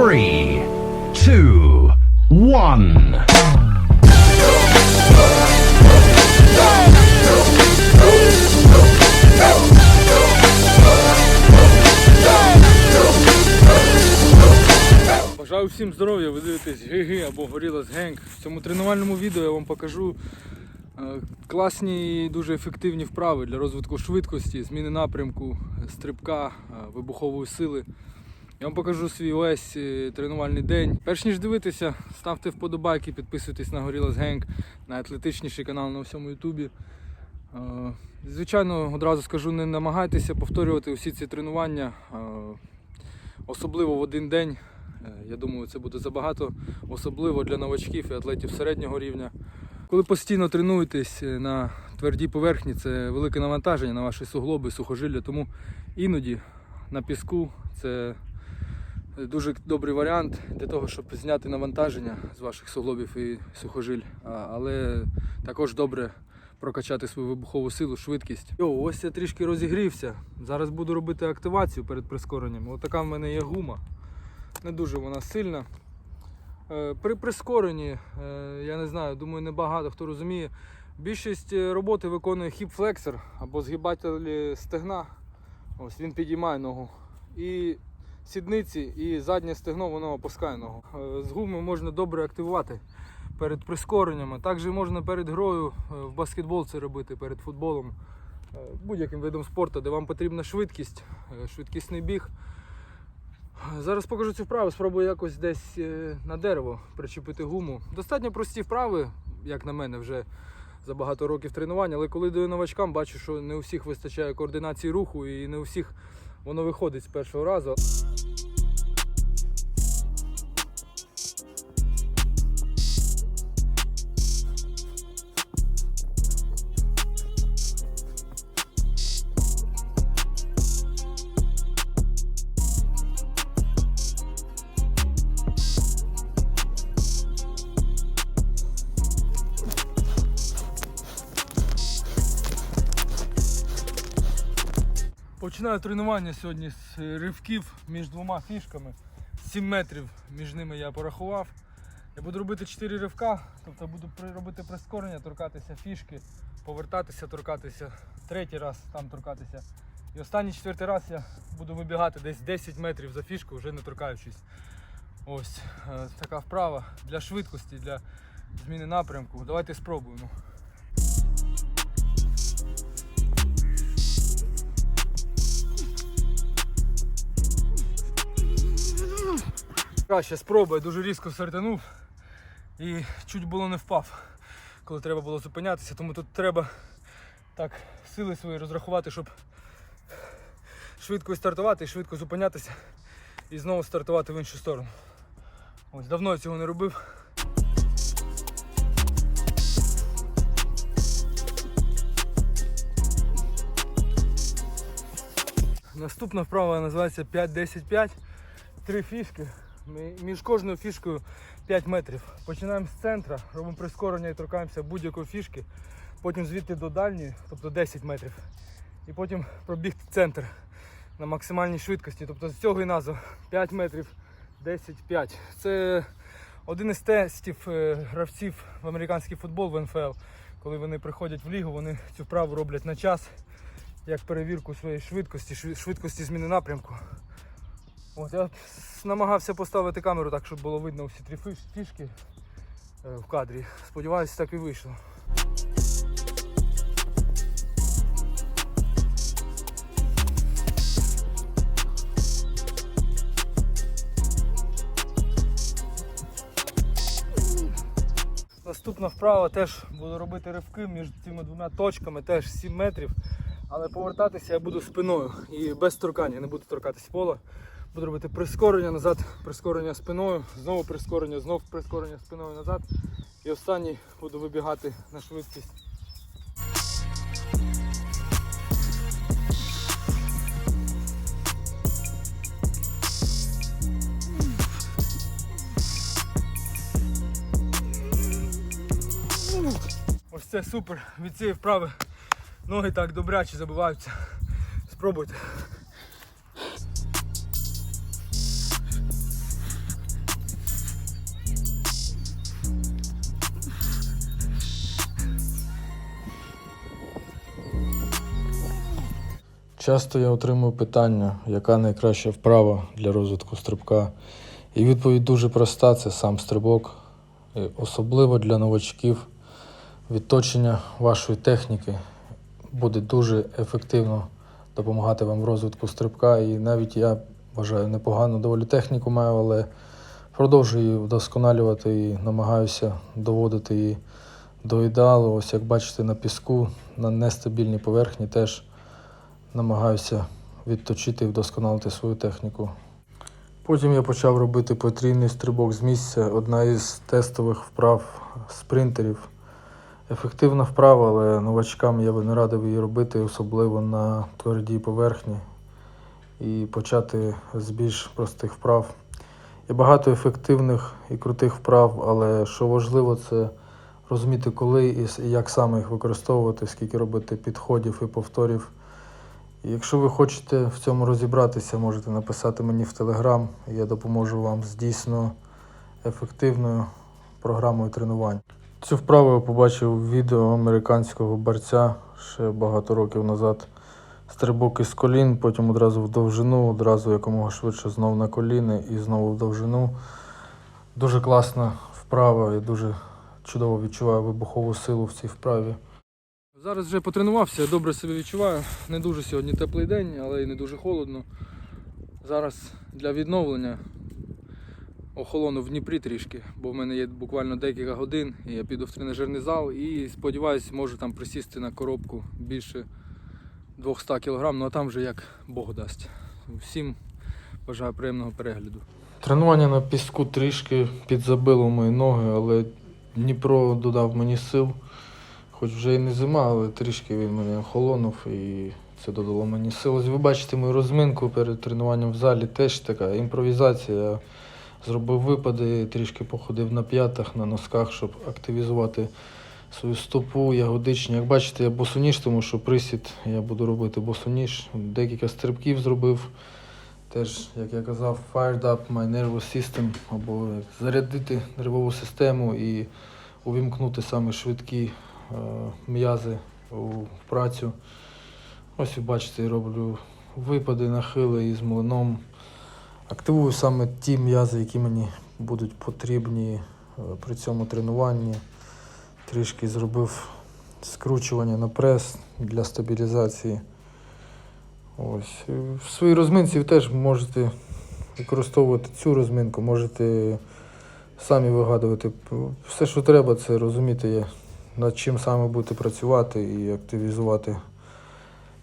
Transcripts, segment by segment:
three, two, one. Бажаю всім здоров'я, ви дивитесь ГГ або Горілас Генг. В цьому тренувальному відео я вам покажу е, класні і дуже ефективні вправи для розвитку швидкості, зміни напрямку, стрибка, е, вибухової сили. Я вам покажу свій весь е, тренувальний день. Перш ніж дивитися, ставте вподобайки, підписуйтесь на Горілас Генг, найатлетичніший канал на всьому Ютубі. Е, Звичайно, одразу скажу, не намагайтеся повторювати усі ці тренування, е, особливо в один день. Я думаю, це буде забагато, особливо для новачків і атлетів середнього рівня. Коли постійно тренуєтесь на твердій поверхні, це велике навантаження на ваші суглоби, сухожилля, тому іноді на піску це дуже добрий варіант для того, щоб зняти навантаження з ваших суглобів і сухожиль, але також добре прокачати свою вибухову силу, швидкість. Йо, ось я трішки розігрівся. Зараз буду робити активацію перед прискоренням. Ось така в мене є гума. Не дуже вона сильна. Е, При прискоренні, е, я не знаю, думаю, небагато хто розуміє. Більшість е, роботи виконує хіп-флексор або згибатель стегна. Ось він підіймає ногу. І сідниці, і заднє стегно воно опускає ногу. Е, З гуми можна добре активувати перед прискореннями. Також можна перед грою е, в баскетбол це робити, перед футболом, е, будь-яким видом спорту, де вам потрібна швидкість, швидкісний біг. Зараз покажу цю вправу, спробую якось десь на дерево причепити гуму. Достатньо прості вправи, як на мене, вже за багато років тренування, але коли даю новачкам, бачу, що не у всіх вистачає координації руху і не у всіх воно виходить з першого разу. Починаю тренування сьогодні з е, ривків між двома фішками. 7 метрів між ними я порахував. Я буду робити 4 ривка, тобто буду робити прискорення, торкатися фішки, повертатися, торкатися, третій раз там торкатися. І останній четвертий раз я буду вибігати десь 10 метрів за фішку, вже не торкаючись. Ось е, така вправа для швидкості, для зміни напрямку. Давайте спробуємо. Краще спробуй, дуже різко сортанув і чуть було не впав, коли треба було зупинятися, тому тут треба так сили свої розрахувати, щоб швидко стартувати швидко зупинятися і знову стартувати в іншу сторону. Ось давно я цього не робив. Наступна вправа називається 5-10-5. Три фішки. Мі- Між кожною фішкою 5 метрів. Починаємо з центра, робимо прискорення і торкаємося будь-якої фішки. Потім звідти до дальньої, тобто 10 метрів. І потім пробігти центр на максимальній швидкості. Тобто з цього і назва 5 метрів 10-5. Це один із тестів е, гравців в американський футбол в НФЛ. Коли вони приходять в лігу, вони цю вправу роблять на час, як перевірку своєї швидкості, швидкості зміни напрямку. От, я намагався поставити камеру так, щоб було видно всі три фішки е, в кадрі. Сподіваюся, так і вийшло. Наступна вправа теж буду робити ривки між цими двома точками, теж 7 метрів. Але повертатися я буду спиною і без торкання, не буду торкатись пола. Буду робити прискорення назад, прискорення спиною, знову прискорення, знову прискорення спиною назад. І останній буду вибігати на швидкість. Ось це супер. Від цієї вправи ноги так добряче забиваються. Спробуйте. Часто я отримую питання, яка найкраща вправа для розвитку стрибка. І відповідь дуже проста: це сам стрибок. І особливо для новачків відточення вашої техніки буде дуже ефективно допомагати вам в розвитку стрибка. І навіть я вважаю непогану доволі техніку маю, але продовжую її вдосконалювати і намагаюся доводити її до ідеалу. Ось як бачите на піску, на нестабільній поверхні теж намагаюся відточити і вдосконалити свою техніку. Потім я почав робити потрійний стрибок з місця, одна із тестових вправ спринтерів. Ефективна вправа, але новачкам я би не радив її робити, особливо на твердій поверхні. І почати з більш простих вправ. Є багато ефективних і крутих вправ, але що важливо, це розуміти, коли і як саме їх використовувати, скільки робити підходів і повторів. Якщо ви хочете в цьому розібратися, можете написати мені в Телеграм, я допоможу вам з дійсно ефективною програмою тренувань. Цю вправу я побачив відео американського борця ще багато років назад. Стрибок із колін, потім одразу в довжину, одразу якомога швидше знов на коліни і знову в довжину. Дуже класна вправа, я дуже чудово відчуваю вибухову силу в цій вправі. Зараз вже потренувався, добре себе відчуваю. Не дуже сьогодні теплий день, але й не дуже холодно. Зараз для відновлення охолону в Дніпрі трішки, бо в мене є буквально декілька годин, і я піду в тренажерний зал і сподіваюся, можу там присісти на коробку більше 200 кг, ну а там вже як Бог дасть. Всім бажаю приємного перегляду. Тренування на піску трішки підзабило мої ноги, але Дніпро додав мені сил. Хоч вже і не зима, але трішки він мене охолонув і це додало мені сил. Ви бачите мою розминку перед тренуванням в залі, теж така імпровізація. Зробив випади, трішки походив на п'ятах, на носках, щоб активізувати свою стопу, ягодичні. Як бачите, я босоніж, тому що присід я буду робити босоніж. Декілька стрибків зробив. Теж, як я казав, fired up my nervous system, або зарядити нервову систему і увімкнути саме швидкі м'язи у працю. Ось ви бачите, я роблю випади, нахили із млином. Активую саме ті м'язи, які мені будуть потрібні е, при цьому тренуванні. Трішки зробив скручування на прес для стабілізації. Ось. В своїй розминці ви теж можете використовувати цю розминку, можете самі вигадувати. Все, що треба, це розуміти, над чим саме будете працювати і активізувати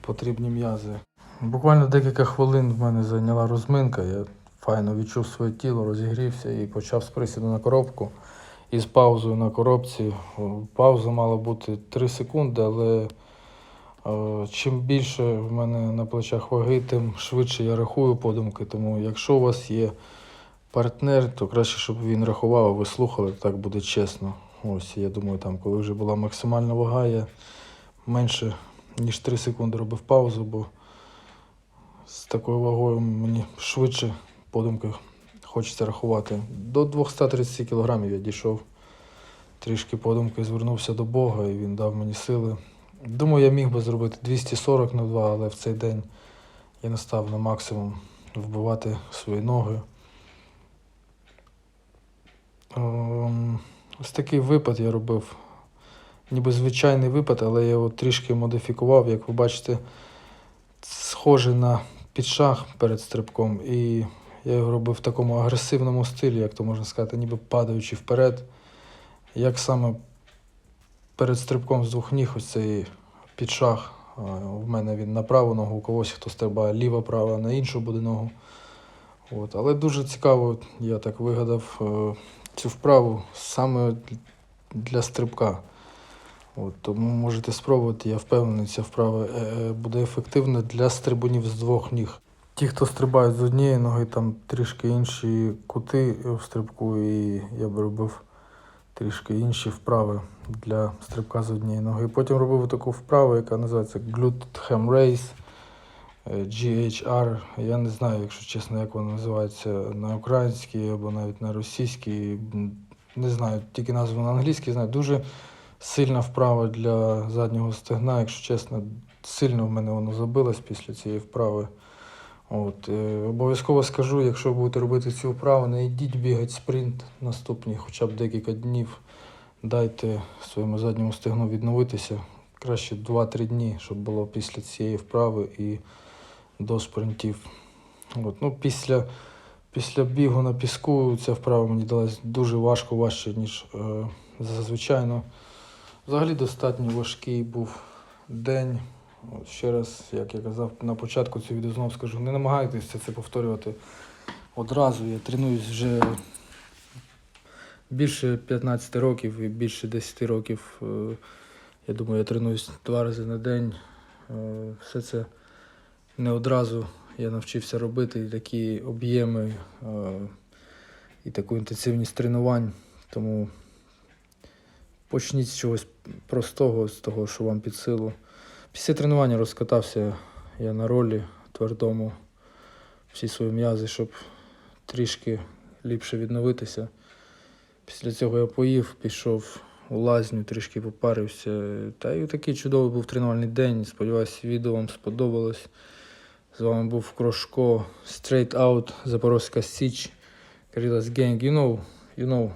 потрібні м'язи. Буквально декілька хвилин в мене зайняла розминка. Я файно відчув своє тіло, розігрівся і почав з присіду на коробку. І з паузою на коробці. Пауза мала бути 3 секунди, але е, чим більше в мене на плечах ваги, тим швидше я рахую подумки. Тому якщо у вас є партнер, то краще, щоб він рахував, а ви слухали, так буде чесно. Ось я думаю, там, коли вже була максимальна вага, я менше ніж 3 секунди робив паузу, бо з такою вагою мені швидше подумки хочеться рахувати. До 230 кілограмів я дійшов. Трішки подумки звернувся до Бога і він дав мені сили. Думаю, я міг би зробити 240 на 2, але в цей день я не став на максимум вбивати свої ноги. Ось такий випад я робив. Ніби звичайний випад, але я його трішки модифікував, як ви бачите, схожий на підшаг перед стрибком. І я його робив в такому агресивному стилі, як то можна сказати, ніби падаючи вперед. Як саме перед стрибком з двох ніг ось цей підшаг. В мене він на праву ногу, у когось хто стрибає ліва-права, на іншу буде ногу. От. Але дуже цікаво, я так вигадав е, цю вправу саме для стрибка. От, тому можете спробувати, я впевнений, ця вправа е, е, буде ефективна для стрибунів з двох ніг. Ті, хто стрибають з однієї ноги, там трішки інші кути в стрибку, і я б робив трішки інші вправи для стрибка з однієї ноги. Потім робив таку вправу, яка називається Glute Ham Race. Е, GHR. Я не знаю, якщо чесно, як вона називається на українській або навіть на російській. Не знаю, тільки назву на англійській знаю. Дуже сильна вправа для заднього стегна, якщо чесно, сильно в мене воно забилось після цієї вправи. От, е, обов'язково скажу, якщо будете робити цю вправу, не йдіть бігати спринт наступні хоча б декілька днів. Дайте своєму задньому стегну відновитися. Краще 2-3 дні, щоб було після цієї вправи і до спринтів. От, ну, після, після бігу на піску ця вправа мені далась дуже важко, важче, ніж е, зазвичай. Ну, Взагалі достатньо важкий був день. От ще раз, як я казав на початку цього відео, знову скажу, не намагайтеся це повторювати одразу. Я тренуюсь вже більше 15 років і більше 10 років. Е, Я думаю, я тренуюсь два рази на день. Е, Все це не одразу я навчився робити такі об'єми е, і таку інтенсивність тренувань. Тому почніть з чогось простого, з того, що вам під силу. Після тренування розкатався я на ролі твердому всі свої м'язи, щоб трішки ліпше відновитися. Після цього я поїв, пішов у лазню, трішки попарився. Та й такий чудовий був тренувальний день. Сподіваюсь, відео вам сподобалось. З вами був Крошко, Straight Out, Запорозька Січ, Карілас Gang. You know, you know,